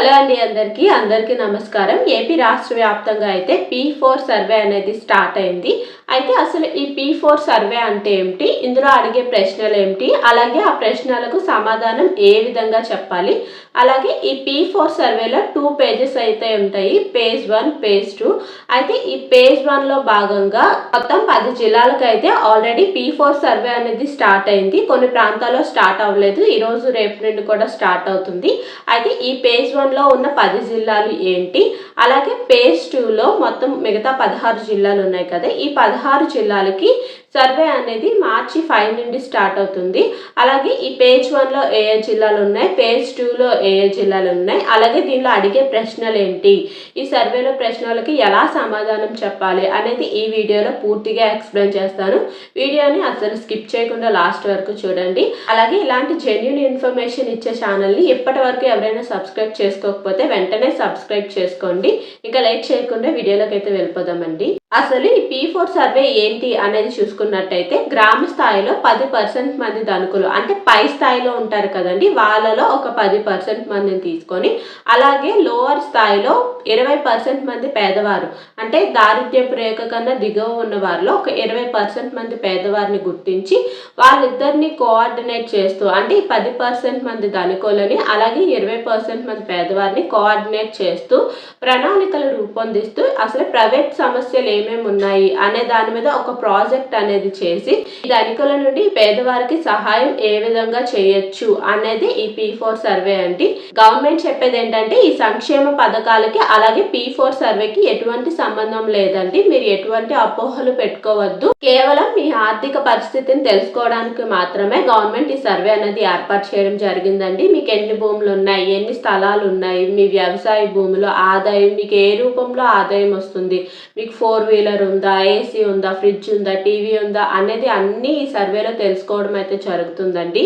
Hello అండి అందరికీ. అందరికీ నమస్కారం. ఏపీ రాష్ట్ర వ్యాప్తంగా అయితే పీ ఫోర్ సర్వే అనేది స్టార్ట్ అయింది. అయితే అసలు ఈ పీ ఫోర్ సర్వే అంటే ఏమిటి? ఇందులో అడిగే ప్రశ్నలు ఏమిటి? అలాగే ఆ ప్రశ్నలకు సమాధానం ఏ విధంగా చెప్పాలి? అలాగే ఈ పీ ఫోర్ సర్వేలో టూ పేజెస్ అయితే ఉంటాయి. పేజ్ వన్ పేజ్ టూ అయితే ఈ పేజ్ వన్లో భాగంగా మొత్తం పది జిల్లాలకు అయితే ఆల్రెడీ పీ ఫోర్ సర్వే అనేది స్టార్ట్ అయింది. కొన్ని ప్రాంతాల్లో స్టార్ట్ అవ్వలేదు. ఈరోజు రేపు నుండి కూడా స్టార్ట్ అవుతుంది. అయితే ఈ పేజ్ వన్లో ఉన్న పది జిల్లాలు ఏంటి? అలాగే పేజ్ టూలో మొత్తం మిగతా పదహారు జిల్లాలు ఉన్నాయి కదా. ఈ పదహారు పదహారు జిల్లాలకి సర్వే అనేది మార్చి ఫైవ్ నుండి స్టార్ట్ అవుతుంది. అలాగే ఈ పేజ్ వన్లో ఏ ఏ జిల్లాలు ఉన్నాయి పేజ్ టూలో ఏ ఏ జిల్లాలు ఉన్నాయి అలాగే దీనిలో అడిగే ప్రశ్నలు ఏంటి ఈ సర్వేలో ప్రశ్నలకి ఎలా సమాధానం చెప్పాలి అనేది ఈ వీడియోలో పూర్తిగా ఎక్స్ప్లెయిన్ చేస్తాను. వీడియోని అసలు స్కిప్ చేయకుండా లాస్ట్ వరకు చూడండి. అలాగే ఇలాంటి జెన్యున్ ఇన్ఫర్మేషన్ ఇచ్చే ఛానల్ని ఇప్పటి వరకు ఎవరైనా సబ్స్క్రైబ్ చేసుకోకపోతే వెంటనే సబ్స్క్రైబ్ చేసుకోండి. ఇంకా లైక్ చేయకుండా వీడియోలోకి అయితే వెళ్ళిపోదామండి. అసలు ఈ పీ ఫోర్ సర్వే ఏంటి అనేది చూసుకున్నట్టయితే గ్రామ స్థాయిలో పది పర్సెంట్ మంది ధనుకులు అంటే పై స్థాయిలో ఉంటారు కదండి వాళ్ళలో ఒక పది పర్సెంట్ మందిని తీసుకొని అలాగే లోవర్ స్థాయిలో ఇరవై పర్సెంట్ మంది పేదవారు అంటే దారిద్ర్యపు రేఖ కన్నా దిగువ ఉన్న వారిలో ఒక ఇరవై పర్సెంట్ మంది పేదవారిని గుర్తించి వాళ్ళిద్దరిని కోఆర్డినేట్ చేస్తూ అంటే ఈ పది పర్సెంట్ మంది ధనుకులని అలాగే ఇరవై పర్సెంట్ మంది పేదవారిని కోఆర్డినేట్ చేస్తూ ప్రణాళికలు రూపొందిస్తూ అసలు ప్రైవేట్ సమస్యలు ఏమేమి ఉన్నాయి అనే దాని మీద ఒక ప్రాజెక్ట్ అనేది చేసి ధనికుల నుండి పేదవారికి సహాయం ఏ విధంగా చేయొచ్చు అనేది ఈ పీ ఫోర్ సర్వే అండి. గవర్నమెంట్ చెప్పేది ఏంటంటే ఈ సంక్షేమ పథకాలకి అలాగే పీ ఫోర్ సర్వేకి ఎటువంటి సంబంధం లేదండి. మీరు ఎటువంటి అపోహలు పెట్టుకోవద్దు. కేవలం మీ ఆర్థిక పరిస్థితిని తెలుసుకోవడానికి మాత్రమే గవర్నమెంట్ ఈ సర్వే అనేది ఏర్పాటు చేయడం జరిగిందండి. మీకు ఎన్ని భూములు ఉన్నాయి? ఎన్ని స్థలాలు ఉన్నాయి? మీ వ్యవసాయ భూములు ఆదాయం మీకు ఏ రూపంలో ఆదాయం వస్తుంది? మీకు ఫోర్ వీలర్ ఉందా ఏసీ ఉందా ఫ్రిడ్జ్ ఉందా టీవీ ఉందా అనేది అన్నీ ఈ సర్వేలో తెలుసుకోవడం అయితే జరుగుతుందండి.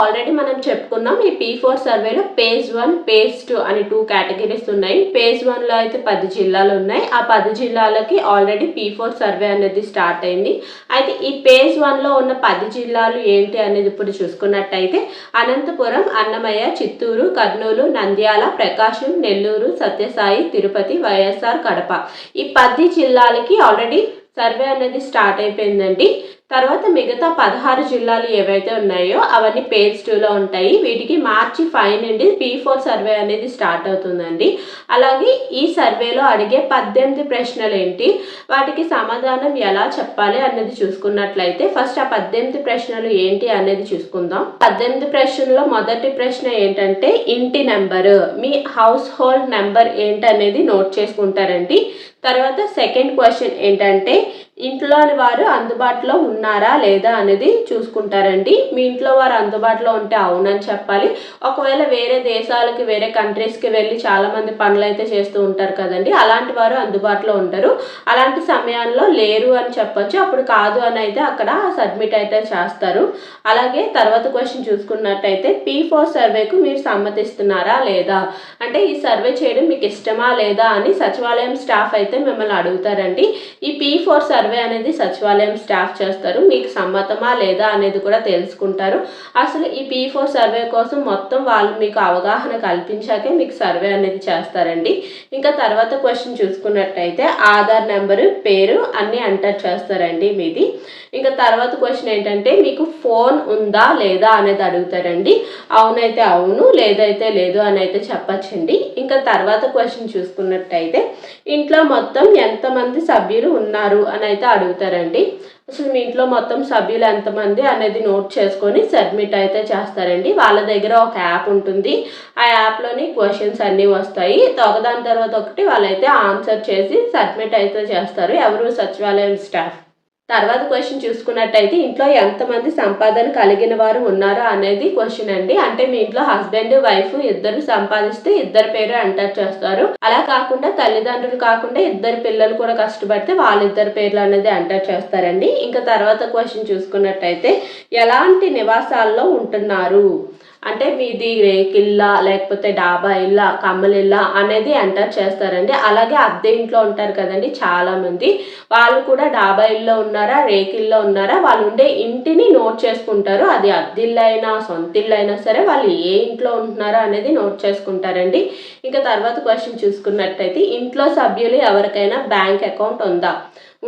ఆల్రెడీ మనం చెప్పుకున్నాం ఈ పీ ఫోర్ సర్వేలో పేజ్ వన్ పేజ్ టూ అని టూ కేటగిరీస్ ఉన్నాయి. పేజ్ వన్లో అయితే పది జిల్లాలు ఉన్నాయి. ఆ పది జిల్లాలకి ఆల్రెడీ పీ ఫోర్ సర్వే అనేది స్టార్ట్ అయింది. అయితే ఈ పేజ్ వన్లో ఉన్న పది జిల్లాలు ఏంటి అనేది ఇప్పుడు చూసుకున్నట్టయితే అనంతపురం అన్నమయ్య చిత్తూరు కర్నూలు నంద్యాల ప్రకాశం నెల్లూరు సత్యసాయి తిరుపతి వైఎస్ఆర్ కడప. ఈ పది జిల్లాలకి ఆల్రెడీ సర్వే అనేది స్టార్ట్ అయిపోయిందండి. తర్వాత మిగతా పదహారు జిల్లాలు ఏవైతే ఉన్నాయో అవన్నీ పేజ్ టూలో ఉంటాయి. వీటికి మార్చి ఫైవ్ నుండి పీ ఫోర్ సర్వే అనేది స్టార్ట్ అవుతుందండి. అలాగే ఈ సర్వేలో అడిగే పద్దెనిమిది ప్రశ్నలు ఏంటి వాటికి సమాధానం ఎలా చెప్పాలి అనేది చూసుకున్నట్లయితే ఫస్ట్ ఆ పద్దెనిమిది ప్రశ్నలు ఏంటి అనేది చూసుకుందాం. పద్దెనిమిది ప్రశ్నలో మొదటి ప్రశ్న ఏంటంటే ఇంటి నెంబరు మీ హౌస్ హోల్డ్ నెంబర్ ఏంటనేది నోట్ చేసుకుంటారండి. తర్వాత సెకండ్ క్వశ్చన్ ఏంటంటే ఇంట్లోని వారు అందుబాటులో ఉన్నారా లేదా అనేది చూసుకుంటారండి. మీ ఇంట్లో వారు అందుబాటులో ఉంటే అవునని చెప్పాలి. ఒకవేళ వేరే దేశాలకి వేరే కంట్రీస్కి వెళ్ళి చాలామంది పనులు అయితే చేస్తూ ఉంటారు కదండి. అలాంటి వారు అందుబాటులో ఉంటారు అలాంటి సమయాల్లో లేరు అని చెప్పొచ్చు. అప్పుడు కాదు అని అయితే అక్కడ సబ్మిట్ అయితే చేస్తారు. అలాగే తర్వాత క్వశ్చన్ చూసుకున్నట్టయితే పీ ఫోర్ సర్వేకు మీరు సమ్మతిస్తున్నారా లేదా? అంటే ఈ సర్వే చేయడం మీకు ఇష్టమా లేదా అని సచివాలయం స్టాఫ్ అయితే మిమ్మల్ని అడుగుతారండి. ఈ పీ ఫోర్ సర్వే సర్వే అనేది సచివాలయం స్టాఫ్ చేస్తారు. మీకు సమ్మతమా లేదా అనేది కూడా తెలుసుకుంటారు. అసలు ఈ పీ ఫోర్ సర్వే కోసం మొత్తం వాళ్ళు మీకు అవగాహన కల్పించాకే మీకు సర్వే అనేది చేస్తారండి. ఇంకా తర్వాత క్వశ్చన్ చూసుకున్నట్టయితే ఆధార్ నెంబరు పేరు అన్నీ ఎంటర్ చేస్తారండి మీది. ఇంకా తర్వాత క్వశ్చన్ ఏంటంటే మీకు ఫోన్ ఉందా లేదా అనేది అడుగుతారండి. అవునైతే అవును లేదైతే లేదు అని అయితే చెప్పచ్చండి. ఇంకా తర్వాత క్వశ్చన్ చూసుకున్నట్టయితే ఇంట్లో మొత్తం ఎంతమంది సభ్యులు ఉన్నారు అని అయితే అడుగుతారండి. అసలు మీ ఇంట్లో మొత్తం సభ్యులు ఎంతమంది అనేది నోట్ చేసుకొని సబ్మిట్ అయితే చేస్తారండి. వాళ్ళ దగ్గర ఒక యాప్ ఉంటుంది. ఆ యాప్లోని క్వశ్చన్స్ అన్నీ వస్తాయి. ఒకదాని తర్వాత ఒకటి వాళ్ళైతే ఆన్సర్ చేసి సబ్మిట్ అయితే చేస్తారు. ఎవరు సచివాలయం స్టాఫ్. తర్వాత క్వశ్చన్ చూసుకున్నట్టయితే ఇంట్లో ఎంతమంది సంపాదన కలిగిన వారు ఉన్నారో అనేది క్వశ్చన్ అండి. అంటే మీ ఇంట్లో హస్బెండ్ వైఫ్ ఇద్దరు సంపాదిస్తే ఇద్దరు పేరు ఎంటర్ చేస్తారు. అలా కాకుండా తల్లిదండ్రులు కాకుండా ఇద్దరు పిల్లలు కూడా కష్టపడితే వాళ్ళిద్దరు పేర్లు అనేది ఎంటర్ చేస్తారండి. ఇంకా తర్వాత క్వశ్చన్ చూసుకున్నట్టయితే ఎలాంటి నివాసాల్లో ఉంటున్నారు? అంటే మీది రేకిల్లా లేకపోతే డాబా ఇల్లా కమ్మలిల్లా అనేది ఎంటర్ చేస్తారండి. అలాగే అద్దె ఇంట్లో ఉంటారు కదండి చాలామంది. వాళ్ళు కూడా డాబా ఇల్లో ఉన్నారా రేకిల్లో ఉన్నారా వాళ్ళు ఉండే ఇంటిని నోట్ చేసుకుంటారు. అది అద్దిల్లు అయినా సొంత ఇల్లు అయినా సరే వాళ్ళు ఏ ఇంట్లో ఉంటున్నారా అనేది నోట్ చేసుకుంటారండి. ఇంకా తర్వాత క్వశ్చన్ చూసుకున్నట్టయితే ఇంట్లో సభ్యులు ఎవరికైనా బ్యాంక్ అకౌంట్ ఉందా?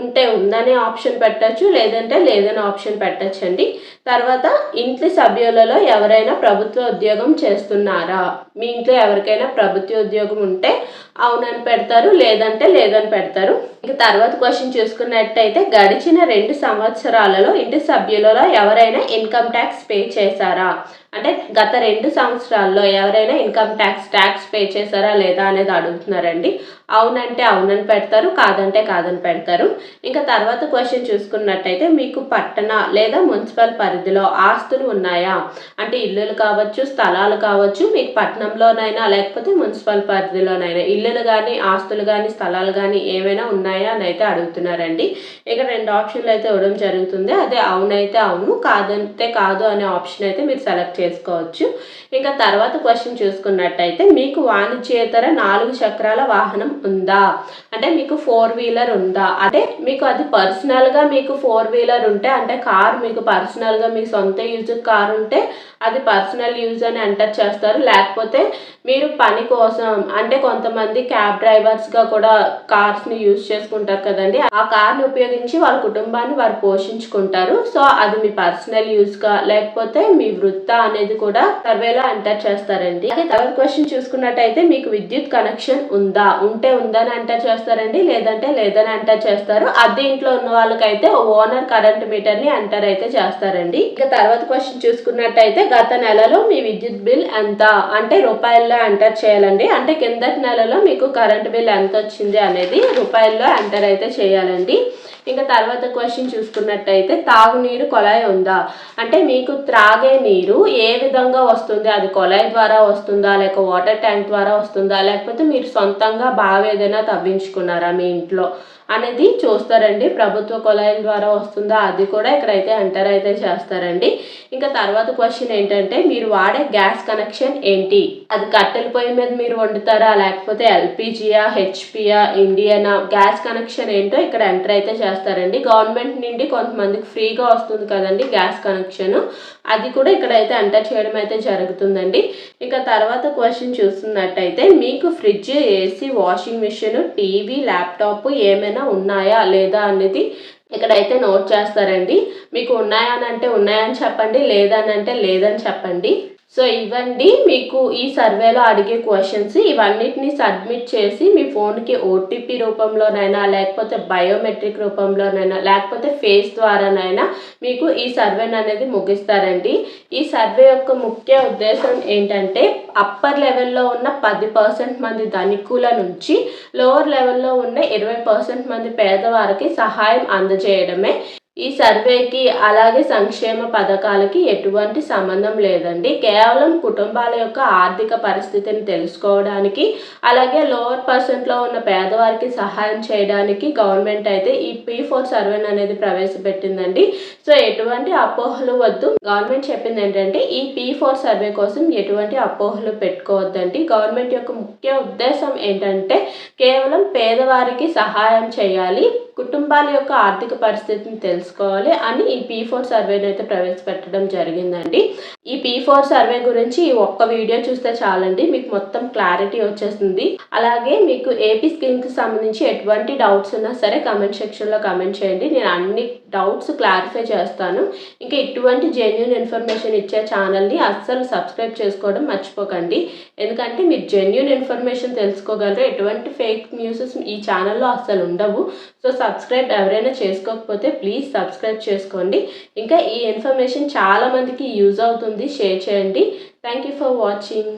ఉంటే ఉందనే ఆప్షన్ పెట్టచ్చు లేదంటే లేదని ఆప్షన్ పెట్టచ్చండి. తర్వాత ఇంటి సభ్యులలో ఎవరైనా ప్రభుత్వ ఉద్యోగం చేస్తున్నారా? మీ ఇంట్లో ఎవరికైనా ప్రభుత్వ ఉద్యోగం ఉంటే అవునని పెడతారు లేదంటే లేదని పెడతారు. ఇక తర్వాత క్వశ్చన్ చూసుకున్నట్టయితే గడిచిన రెండు సంవత్సరాలలో ఇంటి సభ్యులలో ఎవరైనా ఇన్కమ్ ట్యాక్స్ పే చేశారా? అంటే గత రెండు సంవత్సరాల్లో ఎవరైనా ఇన్కమ్ ట్యాక్స్ ట్యాక్స్ పే చేశారా లేదా అనేది అడుగుతున్నారండి. అవునంటే అవునని పెడతారు కాదంటే కాదని పెడతారు. ఇంకా తర్వాత క్వశ్చన్ చూసుకున్నట్టయితే మీకు పట్టణ లేదా మున్సిపల్ పరిధిలో ఆస్తులు ఉన్నాయా? అంటే ఇల్లులు కావచ్చు స్థలాలు కావచ్చు మీకు పట్టణంలోనైనా లేకపోతే మున్సిపల్ పరిధిలోనైనా ఇల్లులు కానీ ఆస్తులు కానీ స్థలాలు కానీ ఏమైనా ఉన్నాయా అని అయితే అడుగుతున్నారండి. ఇక రెండు ఆప్షన్లు అయితే ఇవ్వడం జరుగుతుంది. అదే అవునైతే అవును కాదంటే కాదు అనే ఆప్షన్ అయితే మీరు సెలెక్ట్ చేసుకోవచ్చు. ఇంకా తర్వాత క్వశ్చన్ చూసుకున్నట్టయితే మీకు వాణిజ్యేతర నాలుగు చక్రాల వాహనం ఉందా? అంటే మీకు ఫోర్ వీలర్ ఉందా? అంటే మీకు అది పర్సనల్గా మీకు ఫోర్ వీలర్ ఉంటే అంటే కార్ మీకు పర్సనల్గా మీ సొంత యూజ్ కార్ ఉంటే అది పర్సనల్ యూజ్ అని ఎంటర్ చేస్తారు. లేకపోతే మీరు పని కోసం అంటే కొంతమంది క్యాబ్ డ్రైవర్స్గా కూడా కార్స్ని యూజ్ చేసుకుంటారు కదండి. ఆ కార్ని ఉపయోగించి వాళ్ళ కుటుంబాన్ని వారు పోషించుకుంటారు. సో అది మీ పర్సనల్ యూజ్గా లేకపోతే మీ వృత్త అనేది కూడా సర్వేలో ఎంటర్ చేస్తారండి. అదే థర్డ్ క్వశ్చన్ చూసుకున్నట్టయితే మీకు విద్యుత్ కనెక్షన్ ఉందా? ఉంటే ఉందని ఎంటర్ చేస్తారండి లేదంటే లేదని ఎంటర్ చేస్తారు. అద్దె ఇంట్లో ఉన్న వాళ్ళకైతే ఓనర్ కరెంట్ మీటర్ని ఎంటర్ అయితే చేస్తారండి. ఇక తర్వాత క్వశ్చన్ చూసుకున్నట్టయితే గత నెలలో మీ విద్యుత్ బిల్ ఎంత? అంటే రూపాయల్లో ఎంటర్ చేయాలండి. అంటే కిందటి నెలలో మీకు కరెంట్ బిల్ ఎంత వచ్చింది అనేది రూపాయల్లో ఎంటర్ అయితే చేయాలండి. ఇంకా తర్వాత క్వశ్చన్ చూసుకున్నట్టయితే తాగునీరు కొలాయి ఉందా? అంటే మీకు త్రాగే నీరు ఏ విధంగా వస్తుంది? అది కొలాయి ద్వారా వస్తుందా? లేక వాటర్ ట్యాంక్ ద్వారా వస్తుందా? లేకపోతే మీరు సొంతంగా బావి ఏదైనా తవ్వించుకున్నారా మీ ఇంట్లో? అనేది చూస్తారండి. ప్రభుత్వ కుళాయిల ద్వారా వస్తుందా అది కూడా ఇక్కడైతే ఎంటర్ అయితే చేస్తారండి. ఇంకా తర్వాత క్వశ్చన్ ఏంటంటే మీరు వాడే గ్యాస్ కనెక్షన్ ఏంటి? అది కట్టెల పొయ్యి మీద మీరు వండుతారా? లేకపోతే ఎల్పిజియా హెచ్పియా ఇండియనా? గ్యాస్ కనెక్షన్ ఏంటో ఇక్కడ ఎంటర్ అయితే చేస్తారండి. గవర్నమెంట్ నుండి కొంతమందికి ఫ్రీగా వస్తుంది కదండి గ్యాస్ కనెక్షన్. అది కూడా ఇక్కడైతే ఎంటర్ చేయడం అయితే జరుగుతుందండి. ఇంకా తర్వాత క్వశ్చన్ చూస్తున్నట్టయితే మీకు fridge AC washing machine TV laptop ఏమైనా ఉన్నాయా లేదా అనేది ఇక్కడైతే నోట్ చేస్తారండి. మీకు ఉన్నాయా అని అంటే ఉన్నాయని చెప్పండి లేదని అంటే లేదని చెప్పండి. సో ఇవ్వండి మీకు ఈ సర్వేలో అడిగే క్వశ్చన్స్ ఇవన్నిటిని సబ్మిట్ చేసి మీ ఫోన్కి ఓటీపీ రూపంలోనైనా లేకపోతే బయోమెట్రిక్ రూపంలోనైనా లేకపోతే ఫేస్ ద్వారానైనా మీకు ఈ సర్వేని అనేది ముగిస్తారండి. ఈ సర్వే యొక్క ముఖ్య ఉద్దేశం ఏంటంటే అప్పర్ లెవెల్లో ఉన్న పది పర్సెంట్ మంది ధనికుల నుంచి లోవర్ లెవెల్లో ఉన్న ఇరవై పర్సెంట్ మంది పేదవారికి సహాయం అందజేయడమే. ఈ సర్వేకి అలాగే సంక్షేమ పథకాలకి ఎటువంటి సంబంధం లేదండి. కేవలం కుటుంబాల యొక్క ఆర్థిక పరిస్థితిని తెలుసుకోవడానికి అలాగే లోవర్ పర్సెంట్లో ఉన్న పేదవారికి సహాయం చేయడానికి గవర్నమెంట్ అయితే ఈ పీ ఫోర్ సర్వే అనేది ప్రవేశపెట్టిందండి. సో ఎటువంటి అపోహలు వద్దు. గవర్నమెంట్ చెప్పింది ఏంటంటే ఈ పీ ఫోర్ సర్వే కోసం ఎటువంటి అపోహలు పెట్టుకోవద్దండి. గవర్నమెంట్ యొక్క ముఖ్య ఉద్దేశం ఏంటంటే కేవలం పేదవారికి సహాయం చేయాలి. కుటుంబాల యొక్క ఆర్థిక పరిస్థితిని చేసుకోవాలి. అని ఈ పీ ఫోర్ సర్వేని అయితే ప్రవేశపెట్టడం జరిగిందండి. ఈ పీ ఫోర్ సర్వే గురించి ఈ ఒక్క వీడియో చూస్తే చాలండి. మీకు మొత్తం క్లారిటీ వచ్చేస్తుంది. అలాగే మీకు ఏపీ స్కీమ్కి సంబంధించి ఎటువంటి డౌట్స్ ఉన్నా సరే కమెంట్ సెక్షన్లో కమెంట్ చేయండి. నేను అన్ని డౌట్స్ క్లారిఫై చేస్తాను. ఇంకా ఇటువంటి జెన్యున్ ఇన్ఫర్మేషన్ ఇచ్చే ఛానల్ని అస్సలు సబ్స్క్రైబ్ చేసుకోవడం మర్చిపోకండి. ఎందుకంటే మీరు జెన్యున్ ఇన్ఫర్మేషన్ తెలుసుకోగలరు. ఎటువంటి ఫేక్ న్యూసెస్ ఈ ఛానల్లో అస్సలు ఉండవు. సో సబ్స్క్రైబ్ ఎవరైనా చేసుకోకపోతే ప్లీజ్ సబ్స్క్రైబ్ చేసుకోండి. ఇంకా ఈ ఇన్ఫర్మేషన్ చాలామందికి యూజ్ అవుతుంది. షేర్ చేయండి. Thank you for watching